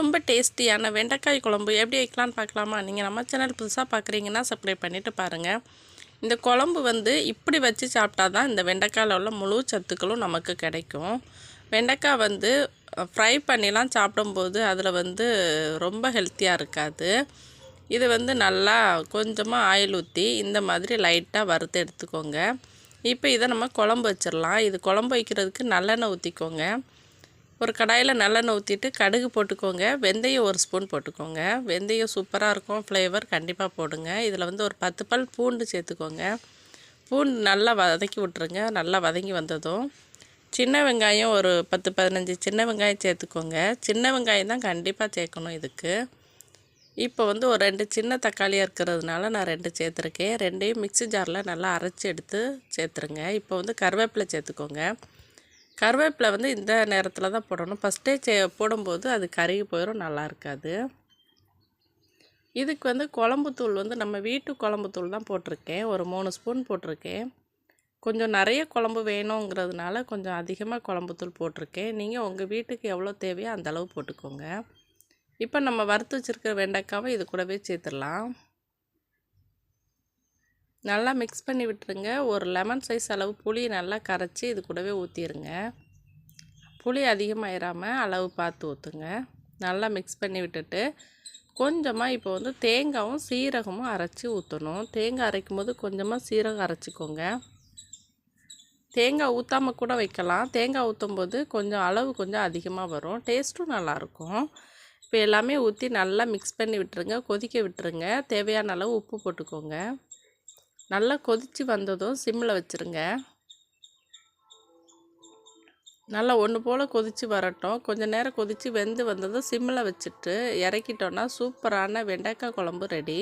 ரொம்ப டேஸ்டியான வெண்டைக்காய் குழம்பு எப்படி வைக்கலான்னு பார்க்கலாமா? நீங்கள் நம்ம சேனல் புதுசாக பார்க்குறீங்கன்னா சப்ஸ்கிரைப் பண்ணிவிட்டு பாருங்கள் இந்த குழம்பு வந்து இப்படி வச்சு சாப்பிட்டா தான் இந்த வெண்டைக்காயில் உள்ள முழு சத்துக்களும் நமக்கு கிடைக்கும். வெண்டைக்காய் வந்து ஃப்ரை பண்ணிலாம் சாப்பிடும்போது அதில் வந்து ரொம்ப ஹெல்த்தியாக இருக்காது. இது வந்து நல்லா கொஞ்சமாக ஆயில் ஊற்றி இந்த மாதிரி லைட்டாக வறுத்து எடுத்துக்கோங்க. இப்போ இதை நம்ம குழம்பு வச்சிடலாம் இது குழம்பு வைக்கிறதுக்கு நல்லெண்ணெய் ஊற்றிக்கோங்க ஒரு கடாயில் நல்லெண்ணெய் ஊற்றிட்டு கடுகு போட்டுக்கோங்க. வெந்தயம் ஒரு ஸ்பூன் போட்டுக்கோங்க. வெந்தயம் சூப்பராக இருக்கும். ஃப்ளேவர் கண்டிப்பாக போடுங்க. இதில் வந்து ஒரு பத்து பல் பூண்டு சேர்த்துக்கோங்க. பூண்டு நல்லா வதக்கி விட்ருங்க நல்லா வதங்கி வந்ததும் சின்ன வெங்காயம் ஒரு பத்து பதினஞ்சு சின்ன வெங்காயம் சேர்த்துக்கோங்க. சின்ன வெங்காயம் தான் கண்டிப்பாக சேர்க்கணும் இதுக்கு. இப்போ வந்து ஒரு ரெண்டு சின்ன தக்காளியாக இருக்கிறதுனால நான் ரெண்டு சேர்த்துருக்கேன். ரெண்டையும் மிக்ஸி ஜாரில் நல்லா அரைச்சி எடுத்து சேர்த்துருங்க. இப்போ வந்து கருவேப்பிலை சேர்த்துக்கோங்க. கருவேப்பிலை வந்து இந்த நேரத்தில் தான் போடணும். ஃபஸ்ட்டே சே போடும்போது அது கருகி போயிடும் நல்லா இருக்காது. இதுக்கு வந்து குழம்புத்தூள் வந்து நம்ம வீட்டு குழம்புத்தூள் தான் போட்டிருக்கேன். ஒரு மூணு ஸ்பூன் போட்டிருக்கேன். கொஞ்சம் நிறைய குழம்பு வேணுங்கிறதுனால கொஞ்சம் அதிகமாக குழம்புத்தூள் போட்டிருக்கேன். நீங்கள் உங்கள் வீட்டுக்கு எவ்வளோ தேவையோ அந்த அளவு போட்டுக்கோங்க. இப்போ நம்ம வறுத்து வச்சுருக்கிற வெண்டைக்காவை இது கூடவே சேர்த்துடலாம். நல்லா மிக்ஸ் பண்ணி விட்டுருங்க. ஒரு லெமன் சைஸ் அளவு புளி நல்லா கரைச்சி இது கூடவே ஊற்றிடுங்க புளி அதிகமாயிராமல் அளவு பார்த்து ஊற்றுங்க நல்லா மிக்ஸ் பண்ணி விட்டுட்டு கொஞ்சமாக இப்போ வந்து தேங்காயும் சீரகமும் அரைச்சி ஊற்றணும் தேங்காய் அரைக்கும் போது கொஞ்சமாக சீரகம் அரைச்சிக்கோங்க. தேங்காய் ஊற்றாமல் கூட வைக்கலாம். தேங்காய் ஊற்றும் போது கொஞ்சம் அளவு கொஞ்சம் அதிகமாக வரும். டேஸ்ட்டும் நல்லாயிருக்கும். இப்போ எல்லாமே ஊற்றி நல்லா மிக்ஸ் பண்ணி விட்டுருங்க. கொதிக்க விட்டுருங்க. தேவையான அளவு உப்பு போட்டுக்கோங்க. நல்லா கொதித்து வந்ததும் சிம்மில் வச்சுருங்க. நல்லா ஒன்று போல் கொதித்து வரட்டும். கொஞ்சம் நேரம் கொதித்து வெந்து வந்ததும் சிம்மில் வச்சுட்டு இறக்கிட்டோன்னா சூப்பரான வெண்டைக்காய் குழம்பு ரெடி.